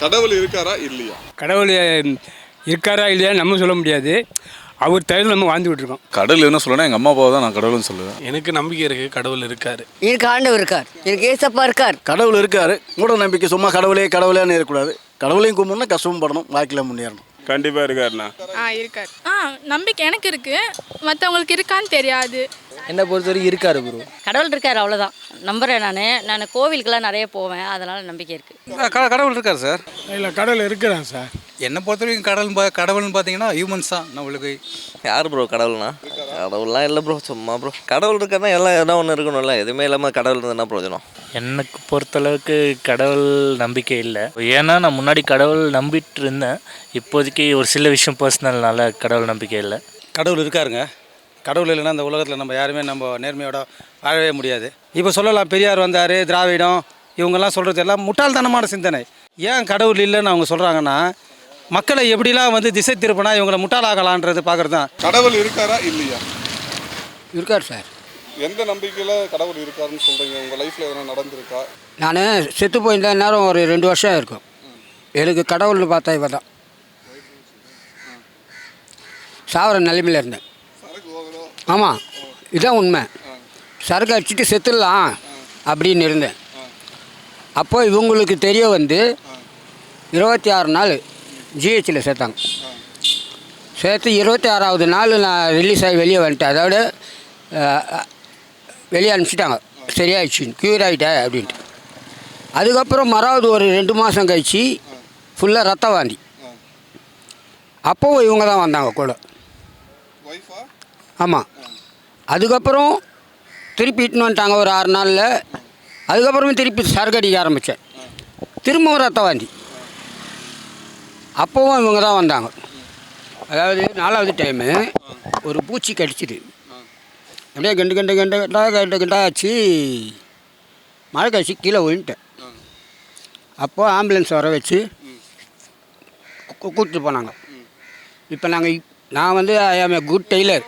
கடவுள் இருக்காரா இல்லையா? கடவுள் இருக்காரா இல்லையா நம்ம சொல்ல முடியாது. அவர் தயவில் நம்ம வாழ்ந்துக்கிட்டு இருக்கோம். கடவுள் என்ன சொல்லணும் எங்கள் அம்மா அப்பாவை தான் நான் கடவுள்னு சொல்லுவேன். எனக்கு நம்பிக்கை இருக்கு கடவுள் இருக்காரு. எனக்கு ஆண்டவர் இருக்கார். எனக்கு ஏசப்பா இருக்கார். கடவுள் இருக்காரு. மூட நம்பிக்கை சும்மா கடவுளே கடவுளேன்னு இருக்கக்கூடாது கடவுளையும் கும்பிடணும் கஷ்டமும் படணும் வாழ்க்கையில் முன்னேறணும். கண்டிப்பா இருக்காருண்ணா ஆ இருக்கார். ஆ நம்பிக்கை எனக்கு இருக்கு. மற்றவங்களுக்கு இருக்கான்னு தெரியாது. என்னை பொறுத்த வரைக்கும் இருக்காரு ப்ரோ கடவுள் இருக்கார் அவ்வளோதான் நம்புறேன் நான். நான் கோவிலுக்கெல்லாம் நிறைய போவேன். அதனால நம்பிக்கை இருக்கு. கடவுள் இருக்கார் சார். இல்லை கடவுள் இருக்கிறான் சார். என்னை பொறுத்த வரைக்கும் கடவுள் பா- கடவுள்னு பார்த்தீங்கன்னா ஹியூமன்ஸ் தான். நம்மளுக்கு யார் ப்ரோ கடவுள்னா? கடவுள்லாம் இல்லை ப்ரோ சும்மா ப்ரோ கடவுள் இருக்கிறதா எல்லாம் எதனா ஒன்று இருக்கணும்ல எதுவுமே இல்லாமல் கடவுள் இருந்தால் என்ன பிரயோஜனம் எனக்கு பொறுத்தளவுக்கு கடவுள் நம்பிக்கை இல்லை. ஏன்னா நான் முன்னாடி கடவுள் நம்பிட்டு இருந்தேன். இப்போதைக்கு ஒரு சில விஷயம் பர்சனல்னால கடவுள் நம்பிக்கை இல்லை. கடவுள் இருக்காருங்க. கடவுள் இல்லைன்னா இந்த உலகத்தில் நம்ம யாருமே நம்ம நேர்மையோட வாழவே முடியாது. இப்போ சொல்லலாம் பெரியார் வந்தார் திராவிடம் இவங்கெல்லாம் சொல்கிறது எல்லாம் முட்டாள்தனமான சிந்தனை. ஏன் கடவுள் இல்லைன்னு அவங்க சொல்கிறாங்கன்னா மக்களை எப்படிலாம் வந்து திசை திருப்பினா இவங்களை முட்டாளாகலான்றது பார்க்குறது தான் கடவுள் இருக்காரா இல்லையா? இருக்கார் சார். எந்த நம்பிக்கையில கடவுள் இருக்காருன்னு சொல்றீங்க? உங்க லைஃப்ல எதனா நடந்திருக்கா? நான் செத்து போயிருந்த நேரம் ஒரு ரெண்டு வருஷம் இருக்கும். எனக்கு கடவுள்னு பார்த்தா இவ தான். சாவர நிலைமையில் இருந்தேன். ஆமாம் இதுதான் உண்மை. சரக்கு அடிச்சுட்டு செத்துடலாம் அப்படின்னு இருந்தேன். அப்போ இவங்களுக்கு தெரிய வந்து இருபத்தி ஆறு நாள் ஜிஹெச்சில் சேர்த்தாங்க. சேர்த்து இருபத்தி ஆறாவது நாள் நான் ரிலீஸ் ஆகி வெளியே வந்துட்டேன். அதோட வெளியே அனுப்பிச்சிட்டாங்க. சரியாயிடுச்சு க்யூர் ஆகிட்டேன் அப்படின்ட்டு. அதுக்கப்புறம் மறாவது ஒரு ரெண்டு மாதம் கழிச்சு ஃபுல்லாக ரத்த வாந்தி. அப்போவும் இவங்க தான் வந்தாங்க கூட. ஆமாம் அதுக்கப்புறம் திருப்பி இட்டுன்னு வந்துட்டாங்க ஒரு ஆறு நாளில். அதுக்கப்புறமே திருப்பி சரக்கு அடிக்க ஆரம்பித்தேன் திரும்பவும் ரத்த வாந்தி. அப்போவும் இவங்க தான் வந்தாங்க. அதாவது நாலாவது டைமு ஒரு பூச்சி கடிச்சிது. அப்படியே கண்டு கண்டு கண்டு கண்டா கண்டு கண்டா ஆச்சு மழை கழிச்சு கீழே விழுந்துட்டேன். அப்போது ஆம்புலன்ஸ் வர வச்சு கூப்பிட்டு போனாங்க. இப்போ நாங்கள் நான் வந்து I am a good tailor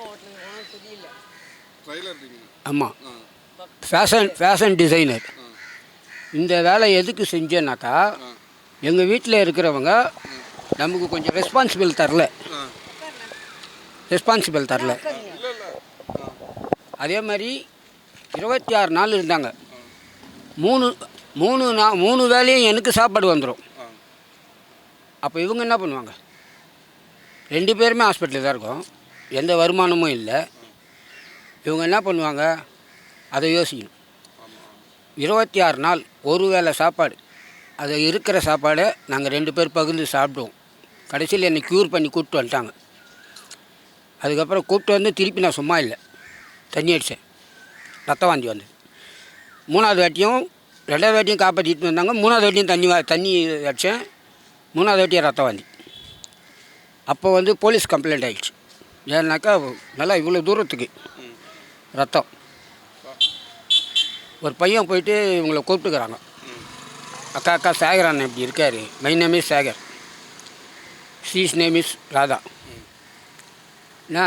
ஆமாம் ஃபேஷன் ஃபேஷன் டிசைனர் இந்த வேலை எதுக்கு செஞ்சேன்னாக்கா எங்கள் வீட்டில் இருக்கிறவங்க நமக்கு கொஞ்சம் ரெஸ்பான்சிபிள் தரல. ரெஸ்பான்சிபிள் தரல. அதே மாதிரி இருபத்தி ஆறு நாள் இருந்தாங்க. மூணு மூணு நான் மூணு வேலையும் எனக்கு சாப்பாடு வந்துடும் அப்போ இவங்க என்ன பண்ணுவாங்க? ரெண்டு பேருமே ஹாஸ்பிட்டலில் தான் இருக்கோம். எந்த வருமானமும் இல்லை. இவங்க என்ன பண்ணுவாங்க? அதை யோசிக்கணும். இருபத்தி ஆறு நாள் ஒரு வேளை சாப்பாடு. அது இருக்கிற சாப்பாடை நாங்கள் ரெண்டு பேர் பகிர்ந்து சாப்பிடுவோம். கடைசியில் என்னை க்யூர் பண்ணி கூப்பிட்டு வந்துட்டாங்க. அதுக்கப்புறம் கூப்பிட்டு வந்து திருப்பி நான் சும்மா இல்லை. தண்ணி அடித்தேன் ரத்த வாந்தி வந்தது. மூணாவது வாட்டியும் ரெண்டாவது வாட்டியும் காப்பாற்றிட்டு வந்தாங்க. மூணாவது வாட்டியும் தண்ணி தண்ணி அடித்தேன் மூணாவது வாட்டியும் ரத்த வாந்தி. அப்போ வந்து போலீஸ் கம்ப்ளைண்ட் ஆகிடுச்சு ஏன்னாக்கா நல்லா இவ்வளோ தூரத்துக்கு ரத்தம். ஒரு பையன் போயிட்டு இவங்களை கூப்பிட்டுக்கிறாங்க. அக்கா அக்கா சேகர் அண்ணன் இப்படி இருக்கார். My name is Sekar. She's name is Radha என்ன?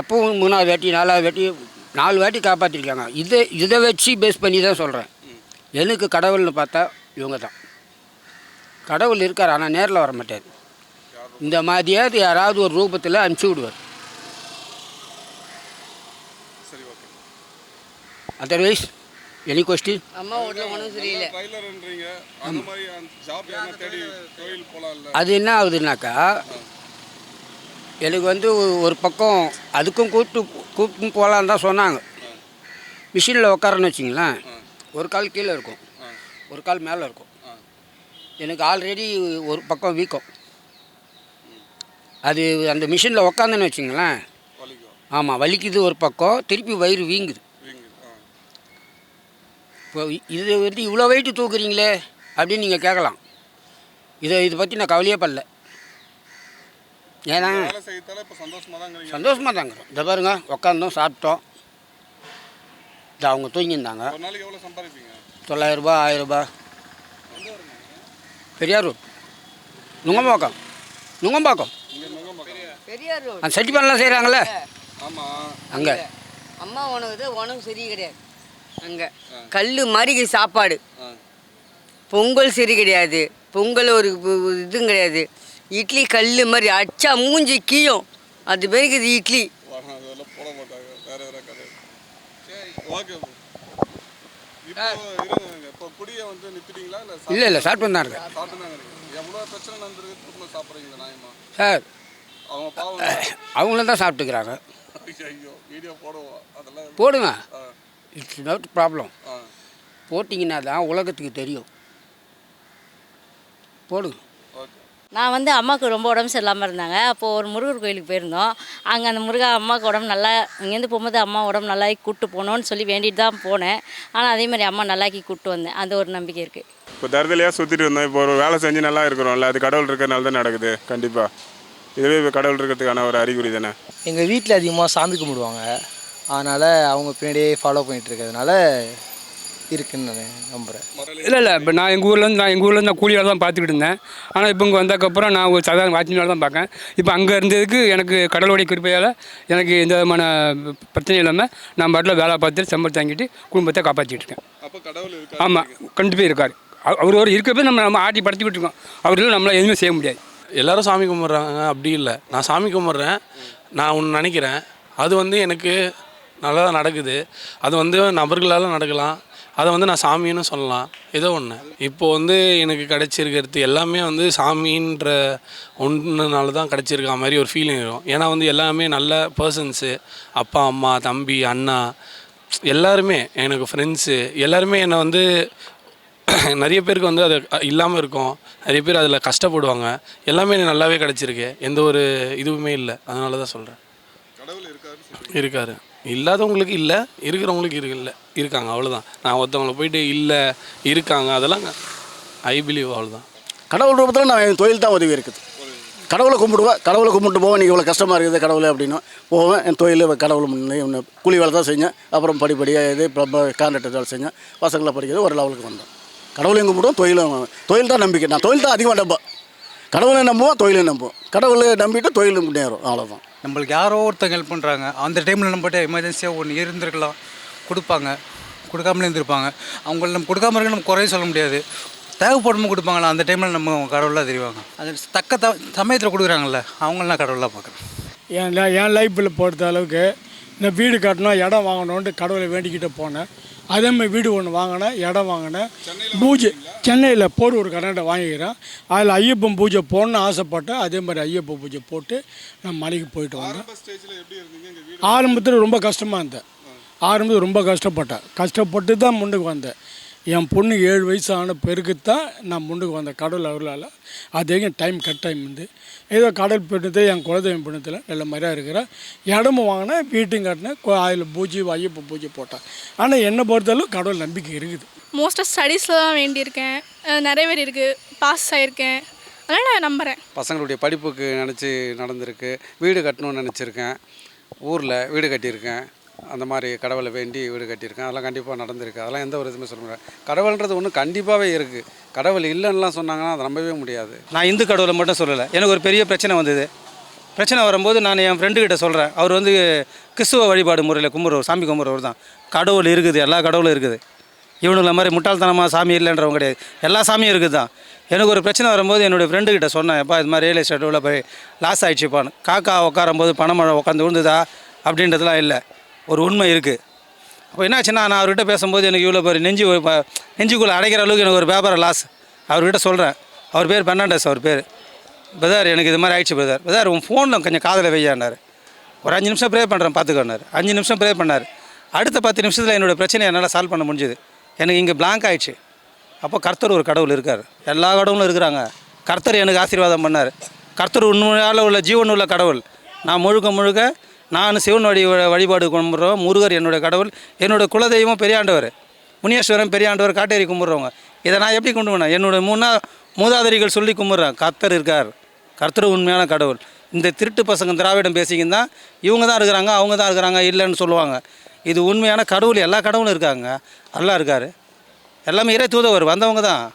அப்பவும் மூணாவது வாட்டி நாலாவது வாட்டி நாலு வாட்டி காப்பாற்றிருக்காங்க இதை இதை வச்சு பேஸ் பண்ணி தான் சொல்கிறேன் எனக்கு கடவுள்னு பார்த்தா இவங்க தான். கடவுள் இருக்கார் ஆனால் நேரில் வர மாட்டார். இந்த மாதிரியாவது யாராவது ஒரு ரூபத்தில் அனுப்பிச்சி விடுவார். அதர்வைஸ் எனி கொஸ்டின் அம்மா வீட்டில் ஒன்றும் சரியில்லை. ட்ரைலர்ன்றீங்க அந்த மாதிரி ஜாப் தேடி தொழில் போலாம்ல? அது என்ன ஆகுதுன்னாக்கா எனக்கு வந்து ஒரு பக்கம் அதுக்கும் கூப்பிட்டு கூப்பிட்டு போகலான்னு தான் சொன்னாங்க. மிஷினில் உட்காரன்னு வச்சிங்களேன் ஒரு கால் கீழே இருக்கும். ஒரு கால் மேலே இருக்கும். எனக்கு ஆல்ரெடி ஒரு பக்கம் வீக்கம். அது அந்த மிஷினில் உக்காந்துன்னு வச்சிங்களேன் ஆமாம் வலிக்குது ஒரு பக்கம் திருப்பி வயிறு வீங்குது. இப்போ இது வந்து இவ்வளோ வெயிட்டு தூக்குறீங்களே அப்படின்னு நீங்கள் கேட்கலாம். இதை இதை பற்றி நான் கவலையே படல. ஏன்னா வேலை செய்யத்தால இப்ப சந்தோஷமா தான் சந்தோஷமாக தாங்க இந்த பாருங்க உக்காந்தோம் சாப்பிட்டோம். இது அவங்க தூங்கியிருந்தாங்க. ஒரு நாளைக்கு எவ்வளவு சம்பாதிப்பீங்க? தொள்ளாயிரரூபா ஆயிரரூபா பெரியார் ரோட். நுங்கம்பாக்கம். நுங்கம்பாக்கம். பெரியார். அந்த சட்டிப்பானெலாம் செய்கிறாங்களே ஆமா. அங்கே. அம்மா உணவு இது உணவு சரி கிடையாது. அங்கே. கல் மாதிரி சாப்பாடு. பொங்கல் சரி கிடையாது. பொங்கல் ஒரு இதுவும் கிடையாது. இட்லி கல் மாதிரி அச்சா மூஞ்சி கீயும். அது பேருக்கு இது இட்லி. வா- அதெல்லாம் போட மாட்டாங்க. வேற வேற கதை. சரி ஓகே இப்போ இருங்க. இப்போ குடியை வந்து நிறுத்திட்டீங்களா? இல்லை இல்லை இல்லை சாப்பிட்டு தான் சார். அவங்களும் தான் சாப்பிட்டுக்கிறாங்க. ஐயோ வீடியோ போடுவோம். அதெல்லாம் போடுங்க. இட்ஸ் நாட் ப்ராப்ளம் போட்டிங்கன்னா தான் உலகத்துக்கு தெரியும். போடுங்க நான் வந்து அம்மாவுக்கு ரொம்ப உடம்பு சரியில்லாமல் இருந்தாங்க. அப்போது ஒரு முருகர் கோயிலுக்கு போயிருந்தோம். அங்கே அந்த முருகா அம்மாவுக்கு உடம்பு நல்லா இங்கேருந்து போகும்போது அம்மா உடம்பு நல்லாக்கி கூப்பிட்டு போகணுன்னு சொல்லி வேண்டிட்டு தான் போனேன். ஆனால் அதே மாதிரி அம்மா நல்லாக்கி கூப்பிட்டு வந்தேன். அந்த ஒரு நம்பிக்கை இருக்குது இப்போ தருதலையாக சுற்றிட்டு இருந்தோம். இப்போ ஒரு வேலை செஞ்சு நல்லா இருக்கிறோம்ல. அது கடவுள் இருக்கிறனால தான் நடக்குது. கண்டிப்பாக இதுவே இப்போ கடவுள் இருக்கிறதுக்கான ஒரு அறிகுறி தானே? எங்கள் வீட்டில் அதிகமாக சாமி கும்பிடுவாங்க. அதனால் அவங்க பின்னாடியே ஃபாலோ பண்ணிகிட்டு இருக்கிறதுனால இருக்குன்னு நான் நம்புகிறேன் இல்லை இல்லை இப்போ நான் எங்கள் ஊர்லேருந்து நான் எங்கள் ஊர்லேருந்து நான் கூலி வேலை தான் பார்த்துக்கிட்டு இருந்தேன். ஆனால் இப்போ இங்கே வந்ததுக்கப்புறம் நான் ஒரு சாதாரண வாட்சிங் வேலை தான் பார்க்கேன் இப்போ அங்கே இருந்ததுக்கு எனக்கு கடவுளுடைய கிருப்பையால் எனக்கு எந்த விதமான பிரச்சனையும் இல்லாமல் நான் பாட்டில் வேலை பார்த்துட்டு சம்பளம் தாங்கிட்டு குடும்பத்தை காப்பாற்றிட்டு இருக்கேன். அப்போ கடவுள் இருக்கா ஆமாம் கண்டிப்பாக இருக்கார். அவ- அவர் ஒரு இருக்கப்போ நம்ம நம்ம ஆட்டி படுத்திக்கிட்டு இருக்கோம். அவர் இல்லை நம்மளால் எதுவுமே செய்ய முடியாது. எல்லாரும் சாமி கும்பிட்றாங்க அப்படி இல்லை. நான் சாமி கும்பிட்றேன். நான் ஒன்று நினைக்கிறேன். அது வந்து எனக்கு நல்லா நடக்குது. அது வந்து நபர்களால் நடக்கலாம். அதை வந்து நான் சாமின்னு சொல்லலாம். ஏதோ ஒன்று இப்போ வந்து எனக்கு கிடைச்சிருக்கிறது எல்லாமே வந்து சாமின்ற ஒன்றுனால தான் கிடைச்சிருக்க மாதிரி ஒரு ஃபீலிங் இருக்கும் ஏன்னா வந்து எல்லாமே நல்ல பர்சன்ஸு அப்பா அம்மா தம்பி அண்ணா எல்லாருமே எனக்கு ஃப்ரெண்ட்ஸு எல்லாருமே என்னை வந்து நிறைய பேருக்கு வந்து அது இல்லாமல் இருக்கும். நிறைய பேர் அதில் கஷ்டப்படுவாங்க. எல்லாமே எனக்கு நல்லாவே கிடச்சிருக்கு. எந்த ஒரு இதுவுமே இல்லை. அதனால தான் சொல்கிறேன் இருக்காரு. இல்லாதவங்களுக்கு இல்லை இருக்கிறவங்களுக்கு இருக்கு இல்லை. இருக்காங்க அவ்வளோதான் நான் ஒருத்தவங்களை போயிட்டு இல்லை இருக்காங்க அதெல்லாம் ஐ பிலீவ் அவ்வளோதான் கடவுள் ரூபத்தில் நான் என் தொழில் தான் உதவி இருக்குது. கடவுளை கும்பிடுவேன் கடவுளை கும்பிட்டு போவேன் நீங்கள் இவ்வளோ கஷ்டமாக இருக்குது கடவுளே அப்படின்னு போவேன் என் தொழில் கடவுள் முன்னே ஒன்று கூலி வேலை தான் செஞ்சேன் அப்புறம் படிப்படியாக இது கான்ட்ராக்டர் வேலை செஞ்சேன் பசங்களை படிக்கிறது ஒரு லெவலுக்கு வந்தோம் கடவுளையும் கும்பிடுவோம் தொழிலும் தொழில் தான் நம்பிக்கை. நான் தொழில் தான் அதிகமாக நம்புவேன் கடவுளை நம்புவோம் தொழிலை நம்புவோம். கடவுளை நம்பிட்டு தொழில் முன்னேறும் அவ்வளோதான் நம்மளுக்கு யாரோ ஒருத்தங்க ஹெல்ப் பண்ணுறாங்க அந்த டைமில் நம்மகிட்ட எமர்ஜென்சியாக ஒன்று இருந்திருக்கலாம். கொடுப்பாங்க. கொடுக்காமலே இருந்திருப்பாங்க. அவங்கள நம்ம கொடுக்காம இருக்க நம்ம குறைய சொல்ல முடியாது. தேவைப்படும் கொடுப்பாங்களா? அந்த டைமில் நம்ம கடவுளாக தெரிவாங்க. அது தக்க த சமயத்தில் கொடுக்குறாங்கல்ல அவங்களெலாம் கடவுளாக பார்க்குறேன். என் என் லைஃப்பில் பொறுத்த அளவுக்கு நான் வீடு கட்டணும் இடம் வாங்கணுன்ட்டு கடவுளை வேண்டிக்கிட்டு போனேன். அதே மாதிரி வீடு ஒன்று வாங்கினேன் இடம் வாங்கினேன். பூஜை சென்னையில் போடு ஒரு கர்நாடகா வாங்கிக்கிறேன். அதில் ஐயப்பன் பூஜை போடணும்னு ஆசைப்பட்டேன். அதே மாதிரி ஐயப்பன் பூஜை போட்டு நான் மலைக்கு போயிட்டு வந்தேன். ஆரம்பத்தில் ரொம்ப கஷ்டமாக இருந்தேன். ஆரம்பத்தில் ரொம்ப கஷ்டப்பட்டேன். கஷ்டப்பட்டு தான் முன்னுக்கு வந்தேன். என் பொண்ணு ஏழு வயசு ஆன தான் நான் முன்னுக்கு வந்தேன் கடவுள் அவர்களால் அதே டைம் கட் டைம் வந்து ஏதோ கடல் பின்னத்தை என் குலதெய்வம் பின்னத்தில் நல்ல மாதிரியாக இருக்கிறேன் இடமும் வாங்கினேன் வீட்டும் கட்டினேன் அதில் பூஜை ஐயப்ப பூஜை போட்டேன் ஆனால் என்னை பொறுத்தளவு கடவுள் நம்பிக்கை இருக்குது. மோஸ்ட்டாக ஸ்டடீஸில் தான் வேண்டியிருக்கேன். நிறைய இருக்குது பாஸ் ஆகியிருக்கேன் அதனால் நான் நம்புகிறேன் பசங்களுடைய படிப்புக்கு நினச்சி நடந்திருக்கு. வீடு கட்டணும்னு நினச்சிருக்கேன். ஊரில் வீடு கட்டியிருக்கேன். அந்த மாதிரி கடவுளை வேண்டி வீடு கட்டியிருக்கேன். அதெல்லாம் கண்டிப்பாக நடந்திருக்கு. அதெல்லாம் எந்த ஒரு இதுவுமே சொல்ல முடியாது. கடவுள்ன்றது ஒன்று கண்டிப்பாகவே இருக்குது கடவுள் இல்லைன்னுலாம் சொன்னாங்கன்னா அதை நம்பவே முடியாது. நான் இந்து கடவுளை மட்டும் சொல்லலை. எனக்கு ஒரு பெரிய பிரச்சனை வந்தது. பிரச்சனை வரும்போது நான் என் ஃப்ரெண்டுக்கிட்ட சொல்கிறேன் அவர் வந்து கிறிஸ்துவ வழிபாடு முறையில் கும்புறவர் சாமி கும்புறவர் தான். கடவுள் இருக்குது. எல்லா கடவுளும் இருக்குது. இவனுங்கள மாதிரி முட்டாள்தனமாக சாமி இல்லைன்றவங்க கிடையாது. எல்லா சாமியும் இருக்குது? தான் எனக்கு ஒரு பிரச்சனை வரும்போது என்னுடைய ஃப்ரெண்டுக்கிட்ட சொன்னேன் எப்பா இது மாதிரி ரியல் எஸ்டேட்டில் போய் லாஸ் ஆகிடுச்சுப்பான்னு காக்கா உட்காரும்போது பணமழை உட்காந்து விழுந்துதா? அப்படின்றதுலாம் இல்லை. ஒரு உண்மை இருக்குது அப்போ என்னாச்சுன்னா நான் அவர்கிட்ட பேசும்போது எனக்கு இவ்வளோ பேர் நெஞ்சு நெஞ்சுக்குள்ளே அடைக்கிற அளவுக்கு எனக்கு ஒரு வியாபாரம் லாஸ் அவர்கிட்ட சொல்கிறேன் அவர் பேர் பெர்னாண்டஸ் அவர் பேர். பிரதர் எனக்கு இது மாதிரி ஆயிடுச்சு பிரதர். பிரதர் உன் ஃபோனில் கொஞ்சம் காதில் வெய்யாண்டார் ஒரு அஞ்சு நிமிஷம் ப்ரே பண்ணுறேன் பார்த்துக்கோனார் அஞ்சு நிமிஷம் ப்ரே பண்ணார். அடுத்த பத்து நிமிஷத்தில் என்னோடய பிரச்சனை என்னால் சால்வ் பண்ண முடிஞ்சுது. எனக்கு இங்கே பிளாங்க் ஆயிடுச்சு. அப்போ கர்த்தர் ஒரு கடவுள் இருக்கார். எல்லா கடவுளும் இருக்கிறாங்க. கர்த்தர் எனக்கு ஆசீர்வாதம் பண்ணார். கர்த்தர் உண்மையால் உள்ள ஜீவன் உள்ள கடவுள். நான் முழுக்க முழுக்க நான் சிவன் வழி வழிபாடு கும்பிட்றோம். முருகர் என்னுடைய கடவுள் என்னோடய குலதெய்வம் பெரியாண்டவர் முனீஸ்வரன் பெரியாண்டவர் காட்டேரி கும்பிட்றவங்க. இதை நான் எப்படி கும்பிடுவேன் என்னோட மூணா மூதாதரிகள் சொல்லி கும்பிட்றேன். கர்த்தர் இருக்கார். கர்த்தர் உண்மையான கடவுள். இந்த திருட்டு பசங்க திராவிடம் பேசிக்கின்னு தான் இவங்க தான் இருக்கிறாங்க அவங்க தான் இருக்கிறாங்க இல்லைன்னு சொல்லுவாங்க. இது உண்மையான கடவுள் எல்லா கடவுளும் இருக்காங்க. நல்லா இருக்கார். எல்லாமே இறை தூதவர் வந்தவங்க தான்.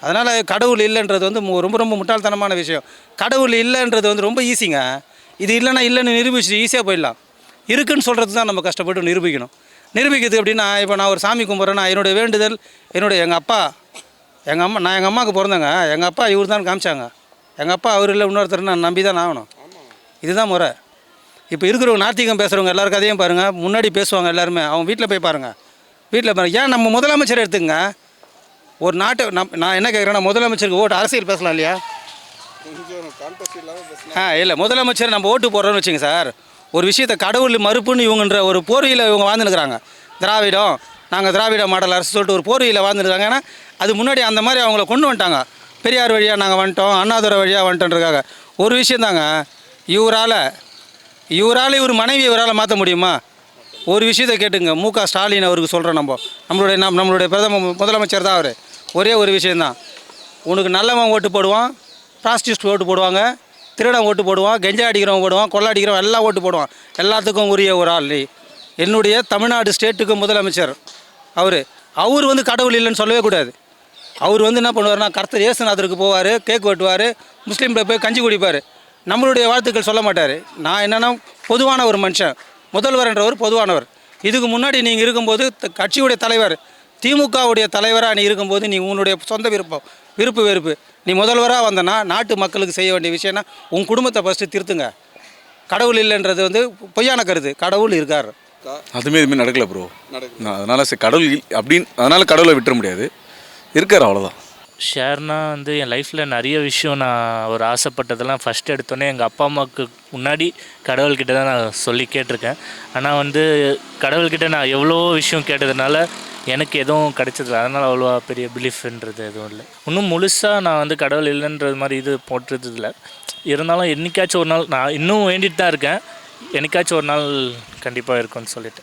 அதனால் கடவுள் இல்லைன்றது வந்து மு- ரொம்ப ரொம்ப முட்டாள்தனமான விஷயம். கடவுள் இல்லைன்றது வந்து ரொம்ப ஈஸிங்க. இது இல்லைன்னா இல்லைன்னு நிரூபிச்சு ஈஸியாக போயிடலாம். இருக்குன்னு சொல்கிறது தான் நம்ம கஷ்டப்பட்டு நிரூபிக்கணும். நிரூபிக்கிறது எப்படின்னா இப்போ நான் ஒரு சாமி கும்பிட்றேன்னா என்னுடைய வேண்டுதல் என்னுடைய எங்கள் அப்பா எங்கள் அம்மா நான் எங்கள் அம்மாவுக்கு பிறந்தேங்க. எங்கள் அப்பா இவர் தான் காமிச்சாங்க. எங்கள் அப்பா அவர் இல்லை இன்னொருத்தர் நான் நம்பி தான் ஆகணும். இதுதான் முறை. இப்போ இருக்கிறவங்க நாத்திகம் பேசுகிறவங்க எல்லாருக்கும் கதையும் பாருங்கள் முன்னாடி பேசுவாங்க எல்லாருமே. அவங்க வீட்டில் போய் பாருங்கள் வீட்டில் பாருங்கள் ஏன் நம்ம முதலமைச்சர் எடுத்துங்க ஒரு நாட்டை நம் நான் என்ன கேட்குறேன்னா முதலமைச்சருக்கு ஓட்டு அரசியல் பேசலாம் இல்லையா கொஞ்சம் கான்டெஸ்ட் இல்லாமல் பேசினா ஆ இல்லை முதலமைச்சர் நம்ம ஓட்டு போடுறோம்னு வச்சுங்க சார். ஒரு விஷயத்தை கடவுள் மறுப்புன்னு இவங்கன்ற ஒரு போர்வையில் இவங்க வாழ்ந்துருக்குறாங்க திராவிடம் நாங்கள் திராவிட மாடல் அரசு சொல்லிட்டு ஒரு போர்வையில் வாழ்ந்துருக்காங்க ஏன்னா அது முன்னாடி அந்த மாதிரி அவங்கள கொண்டு வந்துட்டாங்க. பெரியார் வழியாக நாங்கள் வந்துட்டோம் அண்ணாதுரை வழியாக வந்துட்டோன்றக்காக ஒரு விஷயந்தாங்க இவரால் இவரால் இவர் மனைவி இவரால் மாற்ற முடியுமா? ஒரு விஷயத்தை கேட்டுங்க மு க. ஸ்டாலின் அவருக்கு சொல்கிறோம் நம்ம. நம்மளுடைய நம் நம்மளுடைய பிரதம முதலமைச்சர் தான் அவர். ஒரே ஒரு விஷயந்தான் உனக்கு நல்லவன் ஓட்டு போடுவான் ப்ராஸ்டியூட் ஓட்டு போடுவாங்க திருடன் ஓட்டு போடுவான் கெஞ்சா அடிக்கிறவன் போடுவான் கொள்ளை அடிக்கிறவன் எல்லாம் ஓட்டு போடுவான். எல்லாத்துக்கும் உரிய ஒரு ஆள். என்னுடைய தமிழ்நாடு ஸ்டேட்டுக்கு முதலமைச்சர் அவர். அவர் வந்து கடவுள் இல்லைன்னு சொல்லவே கூடாது. அவர் வந்து என்ன பண்ணுவார்னா கர்த்தர் ஏசுநாதருக்கு போவார் கேக் வெட்டுவார் முஸ்லீமில் போய் கஞ்சி குடிப்பார். நம்மளுடைய வாழ்த்துக்கள் சொல்ல மாட்டார். நான் என்னென்னா பொதுவான ஒரு மனுஷன். முதல்வர் என்றவர் பொதுவானவர். இதுக்கு முன்னாடி நீங்கள் இருக்கும்போது கட்சியுடைய தலைவர் திமுகவுடைய தலைவராக நீ இருக்கும்போது நீ உன்னுடைய சொந்த விருப்பம் விருப்பு வெறுப்பு. நீ முதல்வராக வந்தனா நாட்டு மக்களுக்கு செய்ய வேண்டிய விஷயம்னா உன் குடும்பத்தை ஃபஸ்ட்டு திருத்துங்க. கடவுள் இல்லைன்றது வந்து பொய்யான கருத்து. கடவுள் இருக்கார். அதுவுமே எதுவுமே நடக்கல ப்ரோ அதனால சரி கடவுள் அப்படின்னு அதனால கடவுளை விட்டுற முடியாது. இருக்கார் அவ்வளோதான் ஷேர்னா வந்து என் லைஃப்பில் நிறைய விஷயம் நான் ஒரு ஆசைப்பட்டதெல்லாம் ஃபஸ்ட் எடுத்தோன்னே எங்கள் அப்பா அம்மாவுக்கு முன்னாடி கடவுள்கிட்ட தான் நான் சொல்லி கேட்டிருக்கேன். ஆனால் வந்து கடவுள்கிட்ட நான் எவ்வளோ விஷயம் கேட்டதுனால எனக்கு எதுவும் கிடைச்சதில்ல. அதனால் அவ்வளோவா பெரிய பிலீஃப்ன்றது எதுவும் இல்லை. இன்னும் முழுசாக நான் வந்து கடவுள் இல்லைன்றது மாதிரி இது போட்டுறது இல்லை இருந்தாலும் என்னைக்காச்சும் ஒரு நாள் நான் இன்னும் வேண்டிட்டு தான் இருக்கேன். என்னைக்காச்சும் ஒரு நாள் கண்டிப்பாக இருக்கும்னு சொல்லிட்டு.